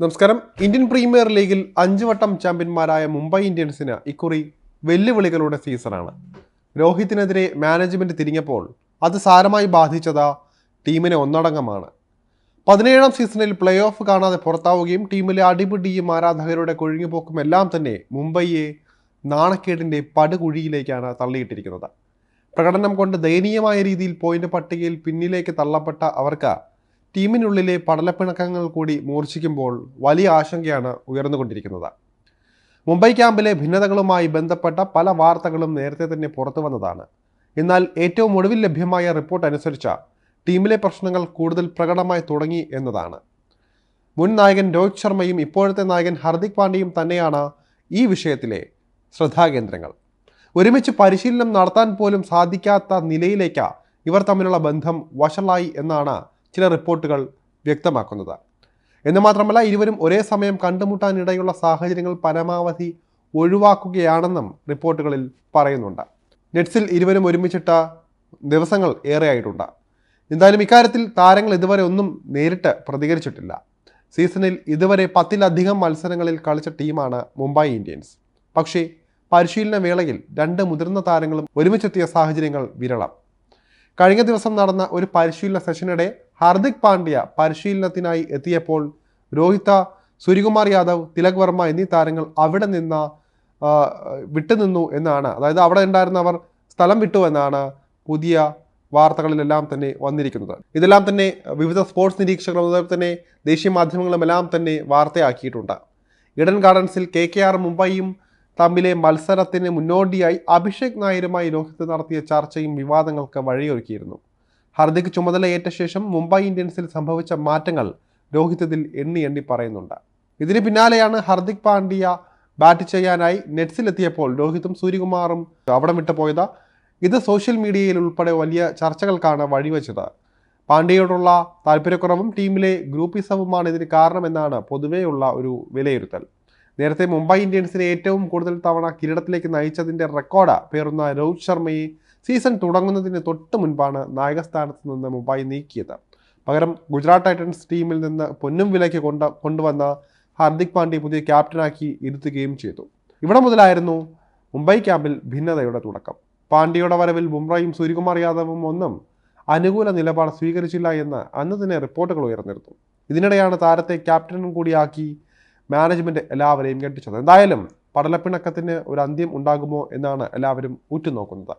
നമസ്കാരം. Indian premier ലീഗിൽ അഞ്ച് വട്ടം ചാമ്പ്യന്മാരായ മുംബൈ ഇന്ത്യൻസിന് ഇക്കുറി വെല്ലുവിളികളുടെ സീസണാണ്. രോഹിത്തിനെതിരെ മാനേജ്മെന്റ് തിരിഞ്ഞപ്പോൾ അത് സാരമായി ബാധിച്ചത് ടീമിനെ ഒന്നടങ്കമാണ്. പതിനേഴാം സീസണിൽ പ്ലേ ഓഫ് കാണാതെ പുറത്താവുകയും ടീമിലെ അടിപിടിയും ആരാധകരുടെ കൊഴിഞ്ഞുപോക്കും എല്ലാം തന്നെ മുംബൈയെ നാണക്കേടിന്റെ പടുകുഴിയിലേക്കാണ് തള്ളിയിട്ടിരിക്കുന്നത്. പ്രകടനം കൊണ്ട് ദയനീയമായ രീതിയിൽ പോയിന്റ് പട്ടികയിൽ പിന്നിലേക്ക് തള്ളപ്പെട്ട അവർക്ക് ടീമിനുള്ളിലെ പടലപ്പിണക്കങ്ങൾ കൂടി മൂർച്ഛിക്കുമ്പോൾ വലിയ ആശങ്കയാണ് ഉയർന്നുകൊണ്ടിരിക്കുന്നത്. മുംബൈ ക്യാമ്പിലെ ഭിന്നതകളുമായി ബന്ധപ്പെട്ട പല വാർത്തകളും നേരത്തെ തന്നെ പുറത്തു വന്നതാണ്. എന്നാൽ ഏറ്റവും ഒടുവിൽ ലഭ്യമായ റിപ്പോർട്ട് അനുസരിച്ച ടീമിലെ പ്രശ്നങ്ങൾ കൂടുതൽ പ്രകടമായി തുടങ്ങി എന്നതാണ്. മുൻ നായകൻ രോഹിത് ശർമ്മയും ഇപ്പോഴത്തെ നായകൻ ഹർദിക് പാണ്ഡ്യയും തന്നെയാണ് ഈ വിഷയത്തിലെ ശ്രദ്ധാകേന്ദ്രങ്ങൾ. ഒരുമിച്ച് പരിശീലനം നടത്താൻ പോലും സാധിക്കാത്ത നിലയിലേക്ക് ഇവർ തമ്മിലുള്ള ബന്ധം വഷളായി എന്നാണ് ചില റിപ്പോർട്ടുകൾ വ്യക്തമാക്കുന്നത്. എന്ന് മാത്രമല്ല ഇരുവരും ഒരേ സമയം കണ്ടുമുട്ടാനിടയുള്ള സാഹചര്യങ്ങൾ പരമാവധി ഒഴിവാക്കുകയാണെന്നും റിപ്പോർട്ടുകളിൽ പറയുന്നുണ്ട്. നെറ്റ്സിൽ ഇരുവരും ഒരുമിച്ചിട്ട ദിവസങ്ങൾ ഏറെയായിട്ടുണ്ട്. എന്തായാലും ഇക്കാര്യത്തിൽ താരങ്ങൾ ഇതുവരെ ഒന്നും നേരിട്ട് പ്രതികരിച്ചിട്ടില്ല. സീസണിൽ ഇതുവരെ പത്തിലധികം മത്സരങ്ങളിൽ കളിച്ച ടീമാണ് മുംബൈ ഇന്ത്യൻസ്. പക്ഷേ പരിശീലന വേളയിൽ രണ്ട് മുതിർന്ന താരങ്ങളും ഒരുമിച്ചെത്തിയ സാഹചര്യങ്ങൾ വിരളം. കഴിഞ്ഞ ദിവസം നടന്ന ഒരു പരിശീലന സെഷനിടെ ഹാർദിക് പാണ്ഡ്യ പരിശീലനത്തിനായി എത്തിയപ്പോൾ രോഹിത സൂര്യകുമാർ യാദവ് തിലക് വർമ്മ എന്നീ താരങ്ങൾ അവിടെ നിന്ന് വിട്ടുനിന്നു എന്നാണ്. അതായത് അവിടെ ഉണ്ടായിരുന്നവർ സ്ഥലം വിട്ടു എന്നാണ് പുതിയ വാർത്തകളിലെല്ലാം തന്നെ വന്നിരിക്കുന്നത്. ഇതെല്ലാം തന്നെ വിവിധ സ്പോർട്സ് നിരീക്ഷകരും അതുപോലെ തന്നെ ദേശീയ മാധ്യമങ്ങളും എല്ലാം തന്നെ വാർത്തയാക്കിയിട്ടുണ്ട്. ഇഡൻ ഗാർഡൻസിൽ കെ കെ ആർ മുംബൈയും തമ്മിലെ മത്സരത്തിന് മുന്നോടിയായി അഭിഷേക് നായരുമായി രോഹിത് നടത്തിയ ചർച്ചയും വിവാദങ്ങൾക്ക് വഴിയൊരുക്കിയിരുന്നു. ഹർദിക് ചുമതലയേറ്റ ശേഷം മുംബൈ ഇന്ത്യൻസിൽ സംഭവിച്ച മാറ്റങ്ങൾ രോഹിത് ഇതിൽ എണ്ണി എണ്ണി പറയുന്നുണ്ട്. ഇതിന് പിന്നാലെയാണ് ഹർദിക് പാണ്ഡ്യ ബാറ്റ് ചെയ്യാനായി നെറ്റ്സിലെത്തിയപ്പോൾ രോഹിതും സൂര്യകുമാറും അവിടെ വിട്ടു പോയത്. ഇത് സോഷ്യൽ മീഡിയയിൽ ഉൾപ്പെടെ വലിയ ചർച്ചകൾക്കാണ് വഴിവെച്ചത്. പാണ്ഡ്യയോടുള്ള താല്പര്യക്കുറവും ടീമിലെ ഗ്രൂപ്പിസവുമാണ് ഇതിന് കാരണമെന്നാണ് പൊതുവെയുള്ള ഒരു വിലയിരുത്തൽ. നേരത്തെ മുംബൈ ഇന്ത്യൻസിനെ ഏറ്റവും കൂടുതൽ തവണ കിരീടത്തിലേക്ക് നയിച്ചതിന്റെ റെക്കോർഡ് പേറുന്ന രോഹിത് ശർമ്മയെ സീസൺ തുടങ്ങുന്നതിന് തൊട്ട് മുൻപാണ് നായകസ്ഥാനത്ത് നിന്ന് മുംബൈ നീക്കിയത്. പകരം ഗുജറാത്ത് ടൈറ്റൻസ് ടീമിൽ നിന്ന് പൊന്നും വിലയ്ക്ക് കൊണ്ട കൊണ്ടുവന്ന ഹാർദിക് പാണ്ഡ്യ പുതിയ ക്യാപ്റ്റനാക്കി ഇരുത്തുകയും ചെയ്തു. ഇവിടെ മുതലായിരുന്നു മുംബൈ ക്യാമ്പിൽ ഭിന്നതയുടെ തുടക്കം. പാണ്ഡ്യയുടെ വരവിൽ ബുംറയും സൂര്യകുമാർ യാദവും ഒന്നും അനുകൂല നിലപാട് സ്വീകരിച്ചില്ല എന്ന് അന്ന് തന്നെ റിപ്പോർട്ടുകൾ ഉയർന്നിരുന്നു. ഇതിനിടെയാണ് താരത്തെ ക്യാപ്റ്റനും കൂടിയാക്കി മാനേജ്മെന്റ് എല്ലാവരെയും ഞെട്ടിച്ചത്. എന്തായാലും പടലപ്പിണക്കത്തിന് ഒരു അന്ത്യം ഉണ്ടാകുമോ എന്നാണ് എല്ലാവരും ഉറ്റുനോക്കുന്നത്.